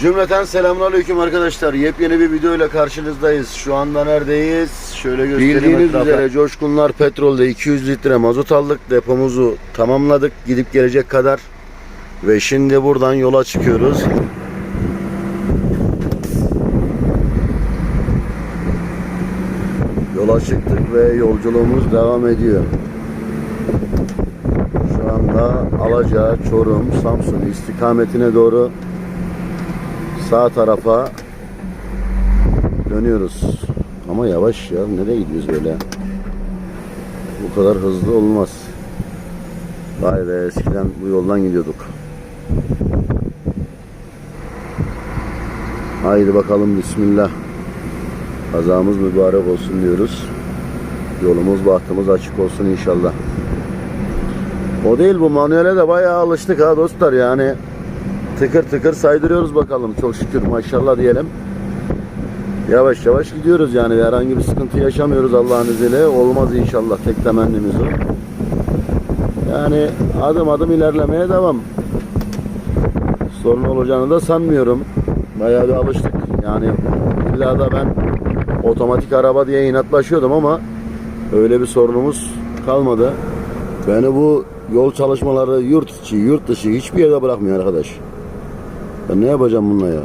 Cümleten selamünaleyküm arkadaşlar. Yepyeni bir video ile karşınızdayız. Şu anda neredeyiz? Şöyle göstereyim Bildiğiniz etrafa. üzere Coşkunlar Petrol'de 200 litre mazot aldık. Depomuzu tamamladık. Gidip gelecek kadar. Ve şimdi buradan yola çıkıyoruz. Yola çıktık ve yolculuğumuz devam ediyor. Şu anda Alaca, Çorum, Samsun istikametine doğru sağ tarafa dönüyoruz. Ama yavaş ya. Nereye gidiyoruz böyle? Bu kadar hızlı olmaz. Vay be eskiden bu yoldan gidiyorduk. Haydi bakalım bismillah. Kazamız mübarek olsun diyoruz. Yolumuz bahtımız açık olsun inşallah. O değil bu manuele de bayağı alıştık ha dostlar yani. Tıkır tıkır saydırıyoruz bakalım çok şükür maşallah diyelim. Yavaş yavaş gidiyoruz yani herhangi bir sıkıntı yaşamıyoruz Allah'ın izniyle. Olmaz inşallah tek temennimiz o. Yani adım adım ilerlemeye devam. Sorun olacağını da sanmıyorum. Bayağı bir alıştık. Yani illa da ben otomatik araba diye inatlaşıyordum ama öyle bir sorunumuz kalmadı. Beni bu yol çalışmaları yurt içi, yurt dışı hiçbir yerde bırakmıyor arkadaş. Ben ne yapacağım bununla ya?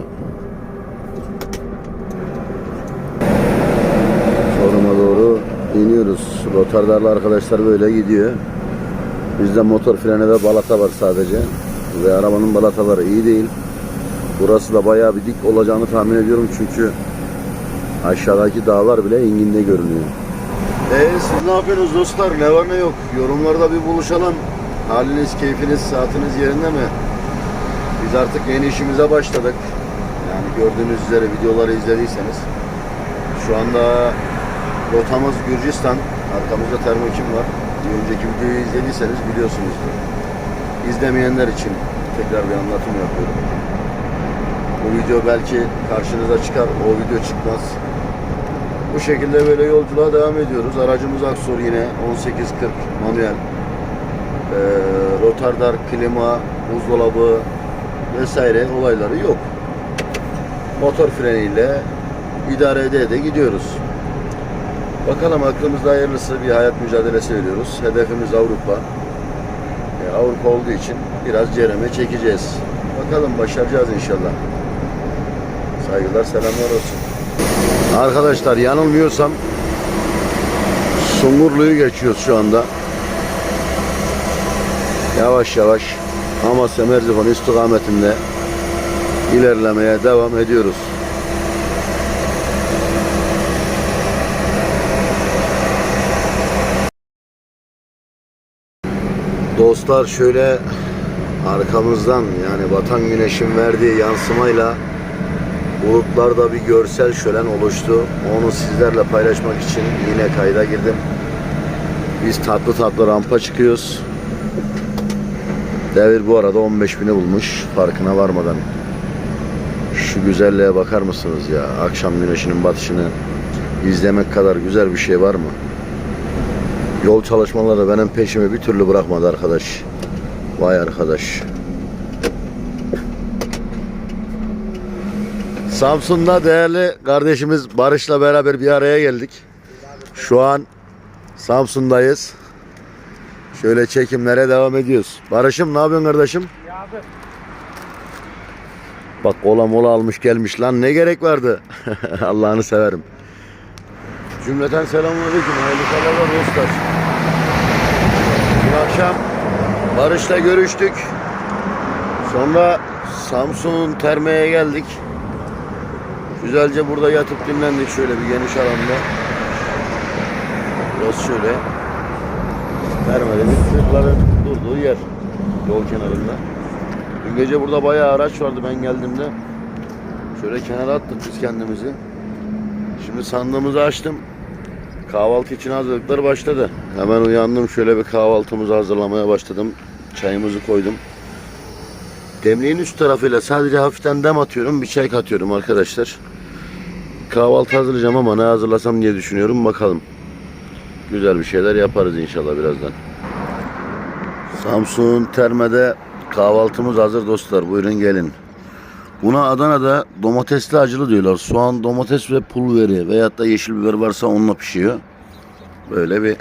Soruma doğru iniyoruz. Rotardarlı arkadaşlar böyle gidiyor. Bizde motor freni ve balata var sadece. Ve arabanın balataları iyi değil. Burası da bayağı bir dik olacağını tahmin ediyorum çünkü aşağıdaki dağlar bile inginde görünüyor. Eee siz ne yapıyorsunuz dostlar? Ne var ne yok? Yorumlarda bir buluşalım. Haliniz, keyfiniz, saatiniz yerinde mi? Biz artık yeni işimize başladık. Yani gördüğünüz üzere videoları izlediyseniz. Şu anda rotamız Gürcistan. Arkamızda termokim var. Bir önceki videoyu izlediyseniz biliyorsunuzdur. İzlemeyenler için tekrar bir anlatım yapıyorum. Bu video belki karşınıza çıkar, o video çıkmaz. Bu şekilde böyle yolculuğa devam ediyoruz. Aracımız Aksor yine 1840 manuel. Ee, rotardar, klima, buzdolabı vesaire olayları yok. Motor freniyle idare ede ede gidiyoruz. Bakalım aklımızda hayırlısı bir hayat mücadelesi veriyoruz. Hedefimiz Avrupa. Ee, Avrupa olduğu için biraz cereme çekeceğiz. Bakalım başaracağız inşallah. Saygılar, selamlar olsun. Arkadaşlar yanılmıyorsam Sungurlu'yu geçiyoruz şu anda. Yavaş yavaş Amasya Merzifon istikametinde ilerlemeye devam ediyoruz. Dostlar şöyle arkamızdan yani batan güneşin verdiği yansımayla bulutlarda bir görsel şölen oluştu. Onu sizlerle paylaşmak için yine kayda girdim. Biz tatlı tatlı rampa çıkıyoruz. Devir bu arada 15 bini bulmuş farkına varmadan. Şu güzelliğe bakar mısınız ya? Akşam güneşinin batışını izlemek kadar güzel bir şey var mı? Yol çalışmaları benim peşimi bir türlü bırakmadı arkadaş. Vay arkadaş. Samsun'da değerli kardeşimiz Barış'la beraber bir araya geldik. Şu an Samsun'dayız. Şöyle çekimlere devam ediyoruz. Barış'ım ne yapıyorsun kardeşim? Bak kola mola almış gelmiş lan ne gerek vardı? Allah'ını severim. Cümleten selamünaleyküm. Hayırlı sabahlar dostlar. Dün akşam Barış'la görüştük. Sonra Samsun'un termeye geldik. Güzelce burada yatıp dinlendik şöyle bir geniş alanda. Burası şöyle. Termede bir tırların durduğu yer. Yol kenarında. Dün gece burada bayağı araç vardı ben geldiğimde. Şöyle kenara attık biz kendimizi. Şimdi sandığımızı açtım. Kahvaltı için hazırlıklar başladı. Hemen uyandım şöyle bir kahvaltımızı hazırlamaya başladım. Çayımızı koydum. Demliğin üst tarafıyla sadece hafiften dem atıyorum. Bir çay katıyorum arkadaşlar. Kahvaltı hazırlayacağım ama ne hazırlasam diye düşünüyorum. Bakalım. Güzel bir şeyler yaparız inşallah birazdan. Samsun Terme'de kahvaltımız hazır dostlar. Buyurun gelin. Buna Adana'da domatesli acılı diyorlar. Soğan, domates ve pul veri veyahut da yeşil biber varsa onunla pişiyor. Böyle bir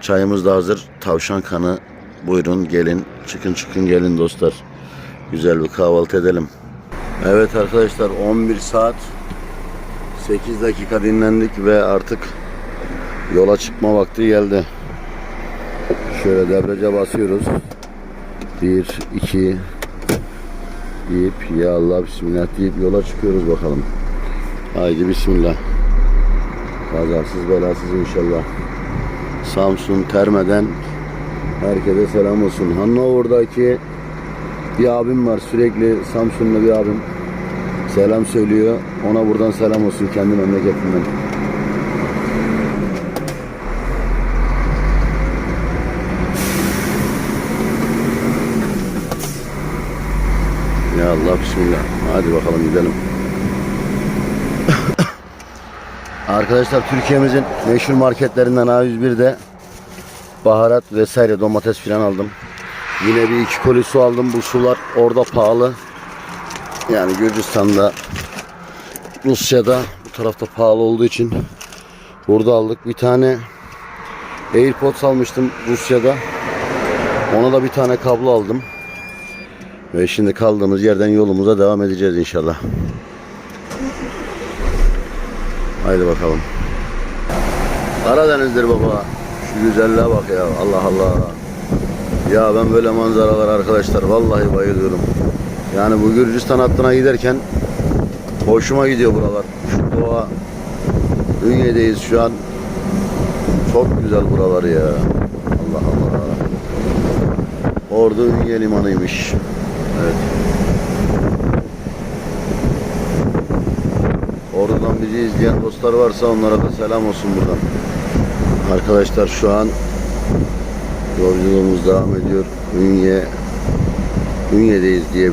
çayımız da hazır. Tavşan kanı. Buyurun gelin. Çıkın çıkın gelin dostlar. Güzel bir kahvaltı edelim. Evet arkadaşlar 11 saat 8 dakika dinlendik ve artık yola çıkma vakti geldi. Şöyle debriyaja basıyoruz. 1, 2 deyip ya Allah bismillah deyip yola çıkıyoruz bakalım. Haydi bismillah. Kazasız belasız inşallah. Samsun Terme'den herkese selam olsun. Hannover'daki bir abim var sürekli Samsunlu bir abim. Selam söylüyor. Ona buradan selam olsun kendi memleketinden. Allah bismillah. Hadi bakalım gidelim. Arkadaşlar Türkiye'mizin meşhur marketlerinden A101'de baharat vesaire domates filan aldım. Yine bir iki koli su aldım. Bu sular orada pahalı. Yani Gürcistan'da Rusya'da bu tarafta pahalı olduğu için burada aldık. Bir tane AirPods almıştım Rusya'da. Ona da bir tane kablo aldım. Ve şimdi kaldığımız yerden yolumuza devam edeceğiz inşallah. Haydi bakalım. Karadeniz'dir baba. Şu güzelliğe bak ya. Allah Allah. Ya ben böyle manzaralar arkadaşlar vallahi bayılıyorum. Yani bu Gürcistan hattına giderken hoşuma gidiyor buralar. Şu doğa Ünye'deyiz şu an. Çok güzel buralar ya. Allah Allah. Orada Ünye limanıymış. Evet. Oradan bizi izleyen dostlar varsa onlara da selam olsun buradan. Arkadaşlar şu an yolculuğumuz devam ediyor. Ünye Ünye'deyiz diye.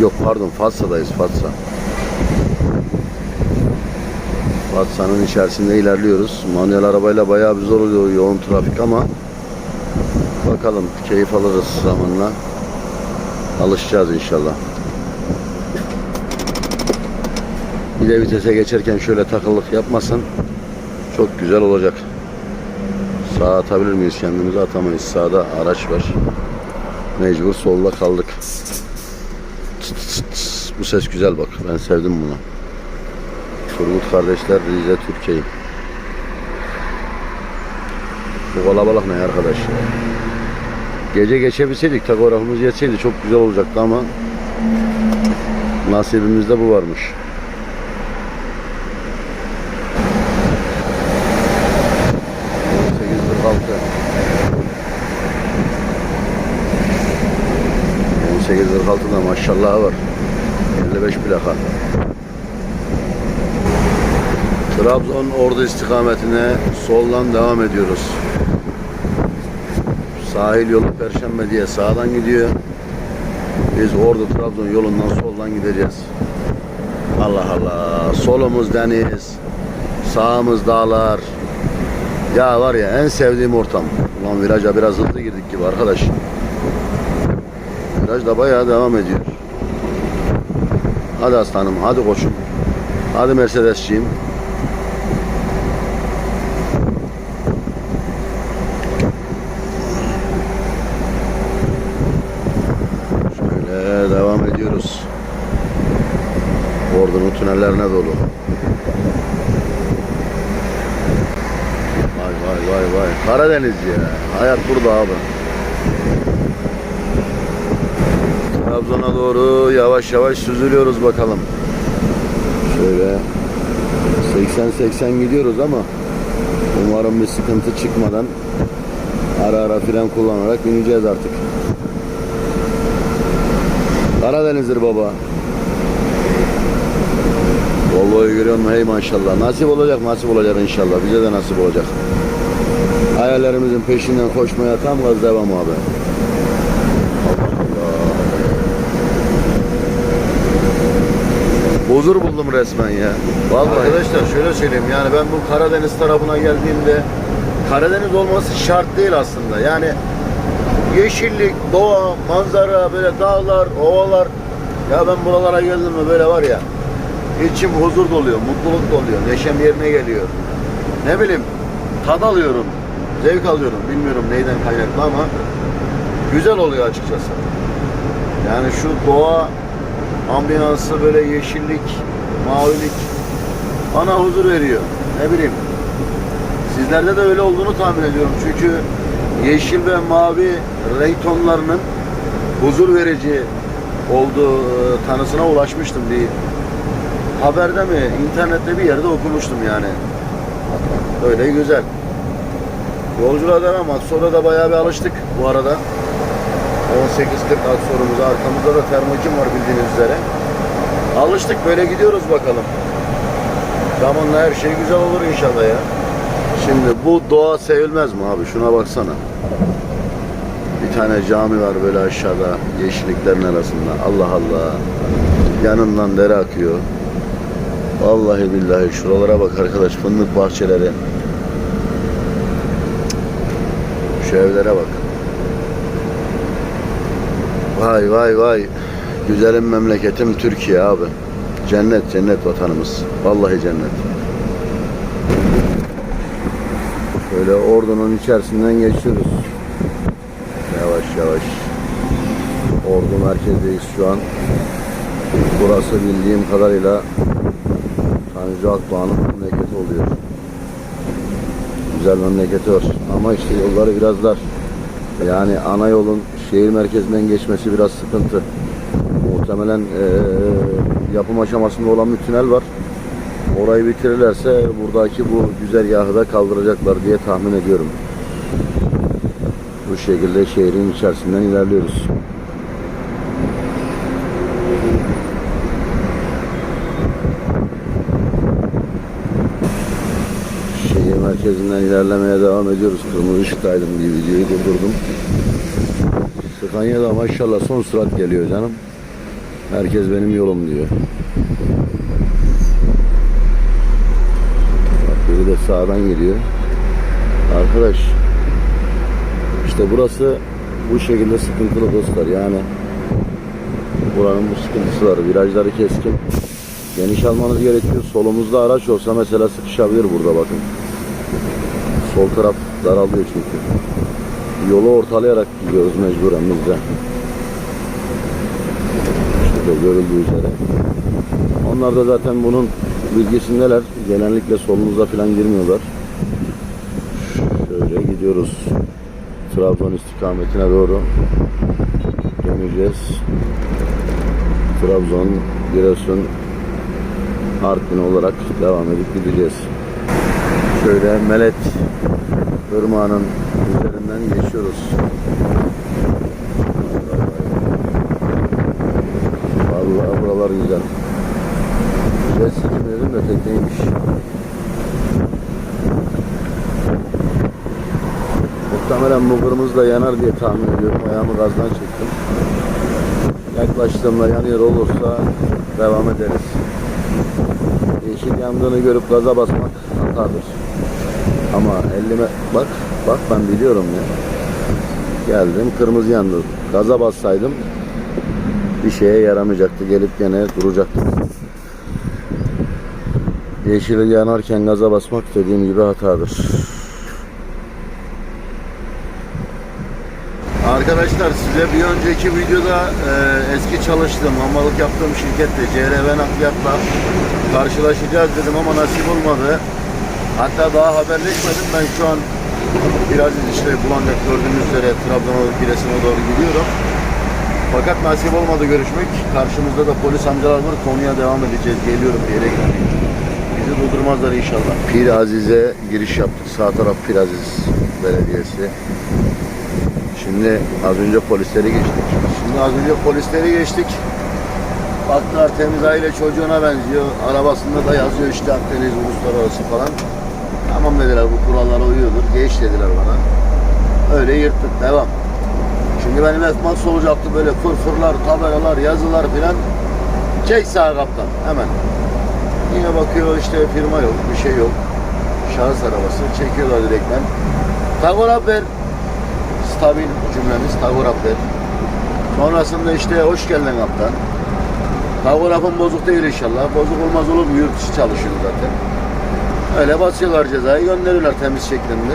Yok pardon Fatsa'dayız Fatsa. Fatsa'nın içerisinde ilerliyoruz. Manuel arabayla bayağı bir zor oluyor yoğun trafik ama bakalım keyif alırız zamanla. Alışacağız inşallah. Bir de vitese geçerken şöyle takıllık yapmasın. Çok güzel olacak. Sağa atabilir miyiz kendimizi atamayız. Sağda araç var. Mecbur solda kaldık. Çıt çıt çıt. Bu ses güzel bak. Ben sevdim bunu. Turgut kardeşler Rize Türkiye. Bu kalabalık ne arkadaş? Gece geçebilseydik takografımız yetseydi çok güzel olacaktı ama nasibimizde bu varmış. Sekiz kırk altı. 18.46'da maşallah var. 55 plaka. Trabzon Ordu istikametine soldan devam ediyoruz. Sahil yolu Perşembe diye sağdan gidiyor. Biz Ordu Trabzon yolundan soldan gideceğiz. Allah Allah. Solumuz deniz. Sağımız dağlar. Ya var ya en sevdiğim ortam. Ulan viraja biraz hızlı girdik gibi arkadaş. Viraj da bayağı devam ediyor. Hadi aslanım, hadi koçum. Hadi Mercedesçiyim. Şöyle devam ediyoruz. Tünellerine dolu. Vay vay vay vay. Karadeniz ya. Hayat burada abi. Trabzon'a doğru yavaş yavaş süzülüyoruz bakalım. Şöyle 80-80 gidiyoruz ama umarım bir sıkıntı çıkmadan ara ara fren kullanarak bineceğiz artık. Karadeniz'dir baba. Volvo'yu görüyor musun? Hey maşallah. Nasip olacak, nasip olacak inşallah. Bize de nasip olacak. Hayallerimizin peşinden koşmaya tam gaz devam abi. Huzur buldum resmen ya. Vallahi. Arkadaşlar şöyle söyleyeyim yani ben bu Karadeniz tarafına geldiğimde Karadeniz olması şart değil aslında. Yani yeşillik, doğa, manzara, böyle dağlar, ovalar Ya ben buralara geldim mi böyle var ya içim huzur doluyor, mutluluk doluyor, neşem yerine geliyor. Ne bileyim tad alıyorum, zevk alıyorum. Bilmiyorum neyden kaynaklı ama güzel oluyor açıkçası. Yani şu doğa ambiyansı böyle yeşillik, mavilik bana huzur veriyor. Ne bileyim. Sizlerde de öyle olduğunu tahmin ediyorum. Çünkü yeşil ve mavi renk tonlarının huzur verici olduğu e, tanısına ulaşmıştım bir haberde mi, internette bir yerde okumuştum yani. Öyle güzel. Yolculuğa devam. Sonra da bayağı bir alıştık bu arada. 18.40 sorumuza. Arkamızda da termokim var bildiğiniz üzere. Alıştık böyle gidiyoruz bakalım. Zamanla her şey güzel olur inşallah ya. Şimdi bu doğa sevilmez mi abi? Şuna baksana. Bir tane cami var böyle aşağıda yeşilliklerin arasında. Allah Allah. Yanından dere akıyor. Vallahi billahi şuralara bak arkadaş fındık bahçeleri. Şu evlere bak. Vay vay vay. Güzelim memleketim Türkiye abi. Cennet cennet vatanımız. Vallahi cennet. Böyle ordunun içerisinden geçiyoruz. Yavaş yavaş. Ordu merkezdeyiz şu an. Burası bildiğim kadarıyla Tanju Akdoğan'ın memleketi oluyor. Güzel memleketi var. Ama işte yolları biraz dar. Yani ana yolun şehir merkezinden geçmesi biraz sıkıntı. Muhtemelen eee, yapım aşamasında olan bir tünel var. Orayı bitirirlerse buradaki bu güzergahı da kaldıracaklar diye tahmin ediyorum. Bu şekilde şehrin içerisinden ilerliyoruz. Şehir merkezinden ilerlemeye devam ediyoruz. Kırmızı ışıktaydım diye videoyu durdurdum. Scania'da maşallah son sürat geliyor canım. Herkes benim yolum diyor. Bak biri de sağdan geliyor. Arkadaş işte burası bu şekilde sıkıntılı dostlar yani buranın bu sıkıntısı var. Virajları keskin. Geniş almanız gerekiyor. Solumuzda araç olsa mesela sıkışabilir burada bakın. Sol taraf daralıyor çünkü. Yolu ortalayarak gidiyoruz mecburen biz de. Şurada görüldüğü üzere. Onlar da zaten bunun bilgisindeler. Genellikle solumuza falan girmiyorlar. Şöyle gidiyoruz. Trabzon istikametine doğru döneceğiz. Trabzon, Giresun, Artvin olarak devam edip gideceğiz. Şöyle Melet Irmağı'nın üzerinden geçiyoruz. Vallahi buralar güzel. Jet ski dedim de tekneymiş. Muhtemelen bu kırmızı da yanar diye tahmin ediyorum. Ayağımı gazdan çektim. Yaklaştığımda yanıyor olursa devam ederiz. Yeşil yandığını görüp gaza basmak hatadır. Ama elime bak bak ben biliyorum ya. Geldim kırmızı yandı. Gaza bassaydım bir şeye yaramayacaktı. Gelip gene duracaktı. Yeşil yanarken gaza basmak dediğim gibi hatadır. Arkadaşlar size bir önceki videoda e, eski çalıştığım, hamalık yaptığım şirkette CRV nakliyatla karşılaşacağız dedim ama nasip olmadı. Hatta daha haberleşmedim. Ben şu an biraz işte Bulancak gördüğünüz üzere Trabzon'a, Giresun'a doğru gidiyorum. Fakat nasip olmadı görüşmek. Karşımızda da polis amcalar var. Konuya devam edeceğiz. Geliyorum yere gitmeyeyim. Bizi durdurmazlar inşallah. Pir Aziz'e giriş yaptık. Sağ taraf Pir Aziz Belediyesi. Şimdi az önce polisleri geçtik. Şimdi az önce polisleri geçtik. Baktılar temiz aile çocuğuna benziyor. Arabasında da yazıyor işte Akdeniz uluslararası falan. Tamam dediler bu kurallara uyuyordur. Geç dediler bana. Öyle yırttık. Devam. Şimdi benim esmas olacaktı böyle fırfırlar, tabelalar, yazılar filan. Çek sağ kaptan hemen. Yine bakıyor işte firma yok, bir şey yok. Şahıs arabası çekiyorlar direkten. Tagorap ver. Stabil cümlemiz tagorap ver. Sonrasında işte hoş geldin kaptan. Tavgrafın bozuk değil inşallah. Bozuk olmaz olur mu? Yurt dışı çalışıyor zaten. Öyle basıyorlar cezayı gönderiyorlar temiz şeklinde.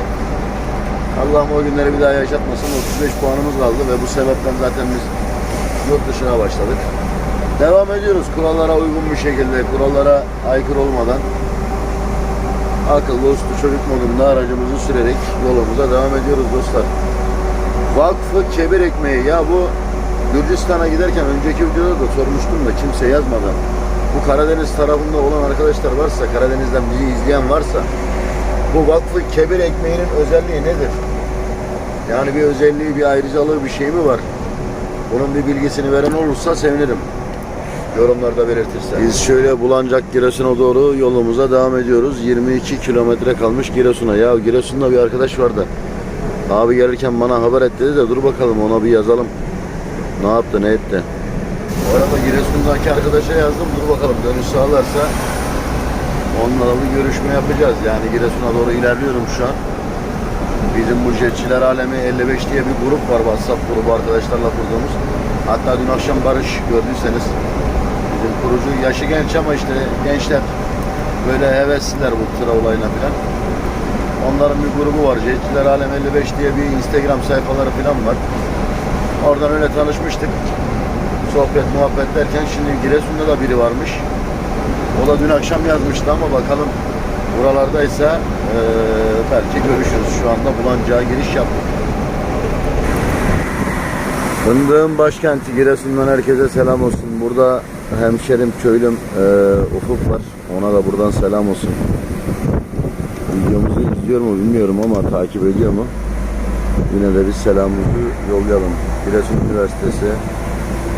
Allah'ım o günleri bir daha yaşatmasın. 35 puanımız kaldı ve bu sebepten zaten biz yurt dışına başladık. Devam ediyoruz kurallara uygun bir şekilde, kurallara aykırı olmadan akıllı uslu çocuk modunda aracımızı sürerek yolumuza devam ediyoruz dostlar. Vakfı Kebir Ekmeği ya bu Gürcistan'a giderken önceki videoda da sormuştum da kimse yazmadı. Bu Karadeniz tarafında olan arkadaşlar varsa, Karadeniz'den bizi izleyen varsa bu Vakfı Kebir Ekmeği'nin özelliği nedir? Yani bir özelliği, bir ayrıcalığı bir şey mi var? Bunun bir bilgisini veren olursa sevinirim. Yorumlarda belirtirsen. Biz şöyle Bulancak Giresun'a doğru yolumuza devam ediyoruz. 22 kilometre kalmış Giresun'a. Ya Giresun'da bir arkadaş vardı. Abi gelirken bana haber et dedi de dur bakalım ona bir yazalım. Ne yaptı ne etti. Bu arada Giresun'daki arkadaşa yazdım. Dur bakalım dönüş sağlarsa onunla bir görüşme yapacağız. Yani Giresun'a doğru ilerliyorum şu an. Bizim bu Jetçiler Alemi 55 diye bir grup var. WhatsApp grubu arkadaşlarla kurduğumuz. Hatta dün akşam Barış gördüyseniz bizim kurucu yaşı genç ama işte gençler böyle hevesliler bu tıra olayına falan. Onların bir grubu var. Jetçiler Alem 55 diye bir Instagram sayfaları falan var. Oradan öyle tanışmıştık. Sohbet muhabbet derken şimdi Giresun'da da biri varmış. O da dün akşam yazmıştı ama bakalım buralardaysa eee belki görüşürüz. Şu anda Bulancak'a giriş yaptık. Fındığın başkenti Giresun'dan herkese selam olsun. Burada hemşerim, köylüm eee, Ufuk var. Ona da buradan selam olsun. Videomuzu izliyor mu bilmiyorum ama takip ediyor mu? Yine de bir selamımızı yollayalım. Giresun Üniversitesi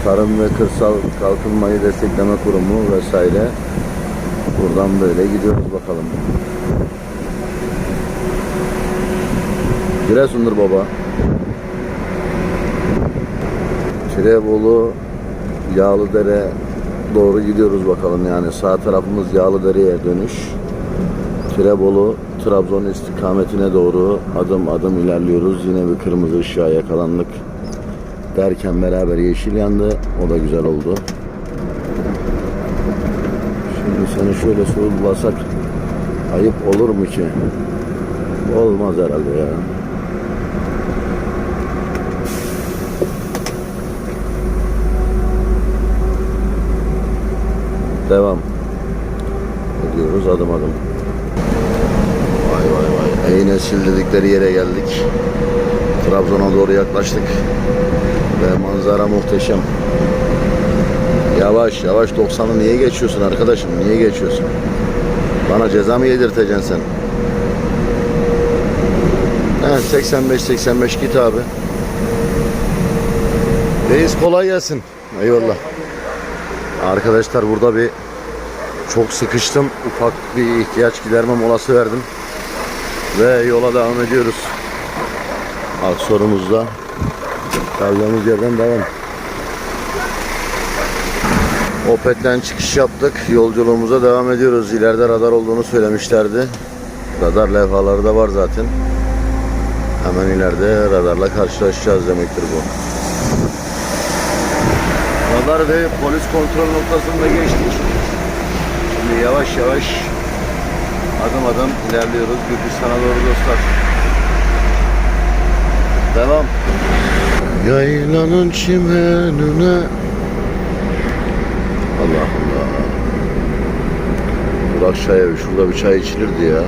Tarım ve Kırsal Kalkınmayı Destekleme Kurumu vesaire. Buradan böyle gidiyoruz bakalım. Giresun'dur baba. Tirebolu Yağlıdere doğru gidiyoruz bakalım yani sağ tarafımız Yağlıdere'ye dönüş. Tirebolu Trabzon istikametine doğru adım adım ilerliyoruz. Yine bir kırmızı ışığa yakalandık. Derken beraber yeşil yandı. O da güzel oldu. Şimdi seni şöyle sorgulasak ayıp olur mu ki? Olmaz herhalde ya. Devam. Ediyoruz adım adım. Vay vay vay. Eynesil dedikleri yere geldik. Trabzon'a doğru yaklaştık. Ve manzara muhteşem. Yavaş yavaş 90'ı niye geçiyorsun arkadaşım? Niye geçiyorsun? Bana ceza mı yedirteceksin sen? He 85-85 git abi. Reis kolay gelsin. Eyvallah. Arkadaşlar burada bir çok sıkıştım. Ufak bir ihtiyaç giderme molası verdim. Ve yola devam ediyoruz. Aksorumuzda kaldığımız yerden devam. Opet'ten çıkış yaptık. Yolculuğumuza devam ediyoruz. İleride radar olduğunu söylemişlerdi. Radar levhaları da var zaten. Hemen ileride radarla karşılaşacağız demektir bu. Radar ve polis kontrol noktasında geçtik. Şimdi yavaş yavaş adım adım ilerliyoruz Gürcistan'a doğru dostlar. Devam. Yaylanın çimenine Allah Allah. Evi. Şurada bir çay içilirdi ya.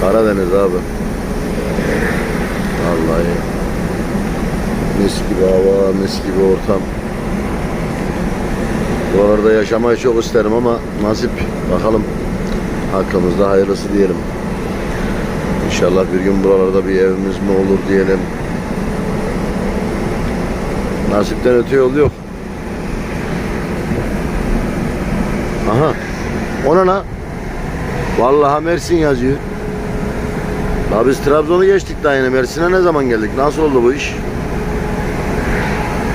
Karadeniz abi. Vallahi mis gibi hava, mis gibi ortam. Bu arada yaşamayı çok isterim ama nasip bakalım hakkımızda hayırlısı diyelim. İnşallah bir gün buralarda bir evimiz mi olur diyelim. Nasipten öte yol yok. Aha. Ona ne? Vallahi Mersin yazıyor. Ya biz Trabzon'u geçtik daha yeni. Mersin'e ne zaman geldik? Nasıl oldu bu iş?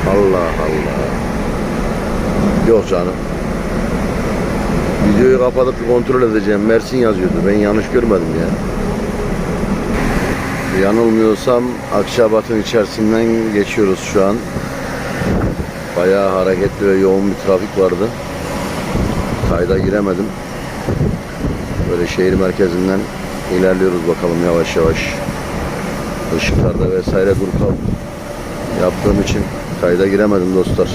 Allah Allah. Yok canım. Videoyu kapatıp kontrol edeceğim. Mersin yazıyordu. Ben yanlış görmedim ya. Yanılmıyorsam Akçabat'ın içerisinden geçiyoruz şu an. Bayağı hareketli ve yoğun bir trafik vardı. Kayda giremedim. Böyle şehir merkezinden ilerliyoruz bakalım yavaş yavaş. Işıklarda vesaire dur kal yaptığım için kayda giremedim dostlar.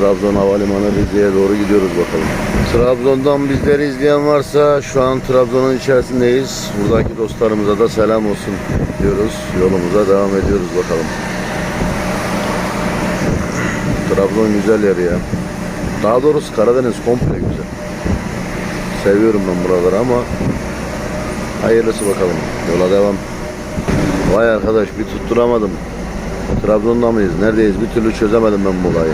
Trabzon Havalimanı Rize'ye doğru gidiyoruz bakalım. Trabzon'dan bizleri izleyen varsa şu an Trabzon'un içerisindeyiz. Buradaki dostlarımıza da selam olsun diyoruz. Yolumuza devam ediyoruz bakalım. Trabzon güzel yer ya. Daha doğrusu Karadeniz komple güzel. Seviyorum ben buraları ama hayırlısı bakalım. Yola devam. Vay arkadaş bir tutturamadım. Trabzon'da mıyız? Neredeyiz? Bir türlü çözemedim ben bu olayı.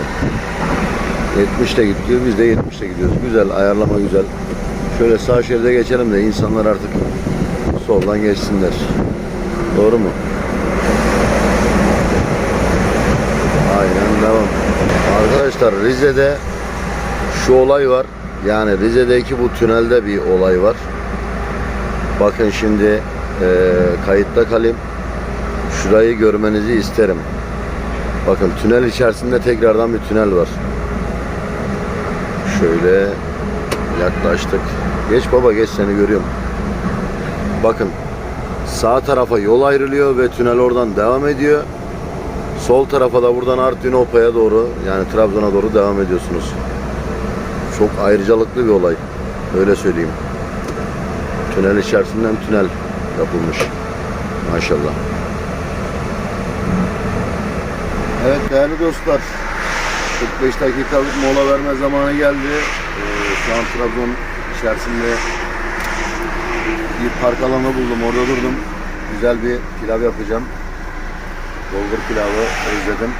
70'te gidiyor. Biz de 70'te gidiyoruz. Güzel. Ayarlama güzel. Şöyle sağ şeride geçelim de insanlar artık soldan geçsinler. Doğru mu? Aynen devam. Arkadaşlar Rize'de şu olay var. Yani Rize'deki bu tünelde bir olay var. Bakın şimdi eee kayıtta kalayım. Şurayı görmenizi isterim. Bakın tünel içerisinde tekrardan bir tünel var. Şöyle yaklaştık. Geç baba geç seni görüyorum. Bakın sağ tarafa yol ayrılıyor ve tünel oradan devam ediyor. Sol tarafa da buradan Artvinopa'ya doğru yani Trabzon'a doğru devam ediyorsunuz. Çok ayrıcalıklı bir olay. Öyle söyleyeyim. Tünel içerisinden tünel yapılmış. Maşallah. Evet değerli dostlar. 45 dakikalık mola verme zamanı geldi. Ee, şu an Trabzon içerisinde bir park alanı buldum. Orada durdum. Güzel bir pilav yapacağım. Bulgur pilavı özledim.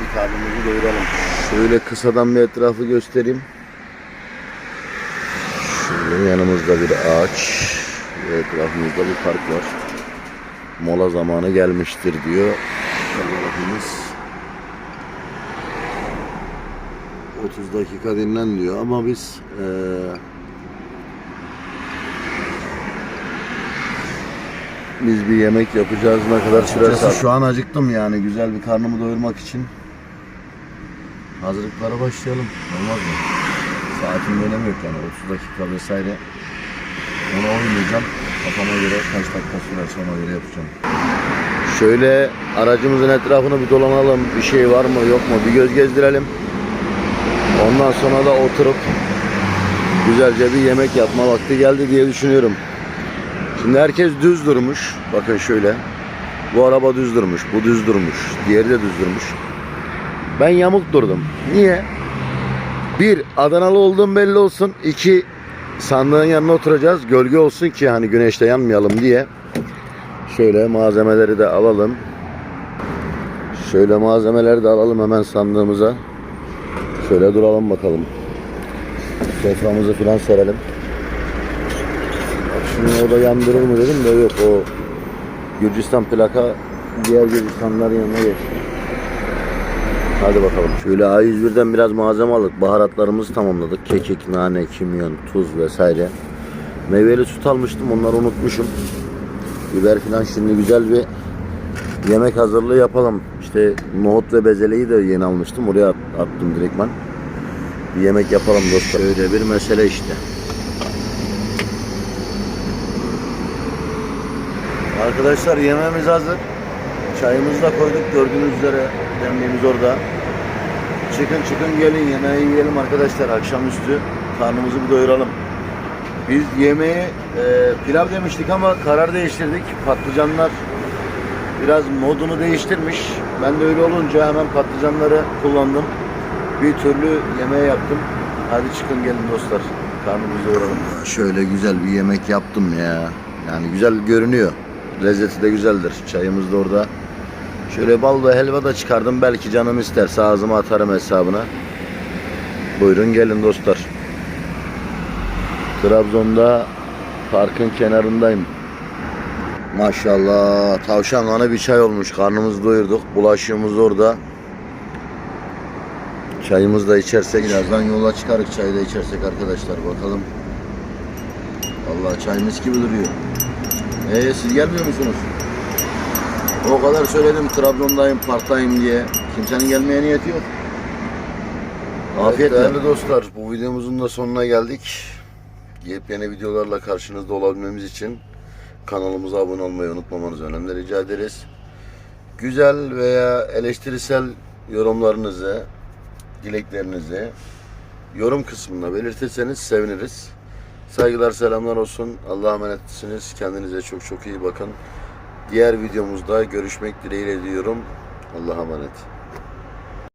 Bir karnımızı doyuralım. Şöyle kısadan bir etrafı göstereyim. Şöyle yanımızda bir ağaç ve etrafımızda bir park var. Mola zamanı gelmiştir diyor. 30 dakika dinlen diyor ama biz eee biz bir yemek yapacağız ne kadar sürer Şu an acıktım yani güzel bir karnımı doyurmak için. Hazırlıklara başlayalım. Olmaz mı? Saatin bir önemi yok yani 30 dakika vesaire. Ona oynayacağım. Kafama göre kaç dakika sürerse ona göre yapacağım. Şöyle aracımızın etrafını bir dolanalım. Bir şey var mı yok mu bir göz gezdirelim. Ondan sonra da oturup güzelce bir yemek yapma vakti geldi diye düşünüyorum. Şimdi herkes düz durmuş. Bakın şöyle. Bu araba düz durmuş. Bu düz durmuş. Diğeri de düz durmuş. Ben yamuk durdum. Niye? Bir, Adanalı olduğum belli olsun. İki, sandığın yanına oturacağız. Gölge olsun ki hani güneşte yanmayalım diye. Şöyle malzemeleri de alalım. Şöyle malzemeleri de alalım hemen sandığımıza. Şöyle duralım bakalım. Soframızı falan serelim. Şimdi orada yandırır mı dedim de yok o Gürcistan plaka diğer Gürcistanların yanına geçti. Hadi bakalım. Şöyle A101'den biraz malzeme aldık. Baharatlarımızı tamamladık. Kekik, nane, kimyon, tuz vesaire. Meyveli süt almıştım. Onları unutmuşum. Biber falan şimdi güzel bir yemek hazırlığı yapalım. İşte nohut ve bezeleyi de yeni almıştım. Oraya attım direktman. Bir yemek yapalım dostlar. Öyle bir mesele işte. Arkadaşlar yemeğimiz hazır. Çayımızı da koyduk gördüğünüz üzere demliğimiz orada. Çıkın çıkın gelin yemeği yiyelim arkadaşlar akşamüstü. Karnımızı bir doyuralım. Biz yemeği e, pilav demiştik ama karar değiştirdik. Patlıcanlar biraz modunu değiştirmiş. Ben de öyle olunca hemen patlıcanları kullandım. Bir türlü yemeği yaptım. Hadi çıkın gelin dostlar. Karnımızı doyuralım. Şöyle güzel bir yemek yaptım ya. Yani güzel görünüyor. Lezzeti de güzeldir. Çayımız da orada. Şöyle bal ve helva da çıkardım. Belki canım isterse ağzıma atarım hesabına. Buyurun gelin dostlar. Trabzon'da parkın kenarındayım. Maşallah tavşan kanı bir çay olmuş. Karnımızı doyurduk. Bulaşığımız orada. Çayımızı da içersek birazdan yola çıkarık çayı da içersek arkadaşlar bakalım. Allah çay mis gibi duruyor. Ee siz gelmiyor musunuz? O kadar söyledim Trabzon'dayım, parktayım diye. Kimsenin gelmeye niyeti yok. Afiyetle. değerli dostlar, bu videomuzun da sonuna geldik. Yepyeni videolarla karşınızda olabilmemiz için kanalımıza abone olmayı unutmamanızı önemli rica ederiz. Güzel veya eleştirisel yorumlarınızı, dileklerinizi yorum kısmında belirtirseniz seviniriz. Saygılar selamlar olsun. Allah'a emanetsiniz. Kendinize çok çok iyi bakın. Diğer videomuzda görüşmek dileğiyle diyorum. Allah'a emanet.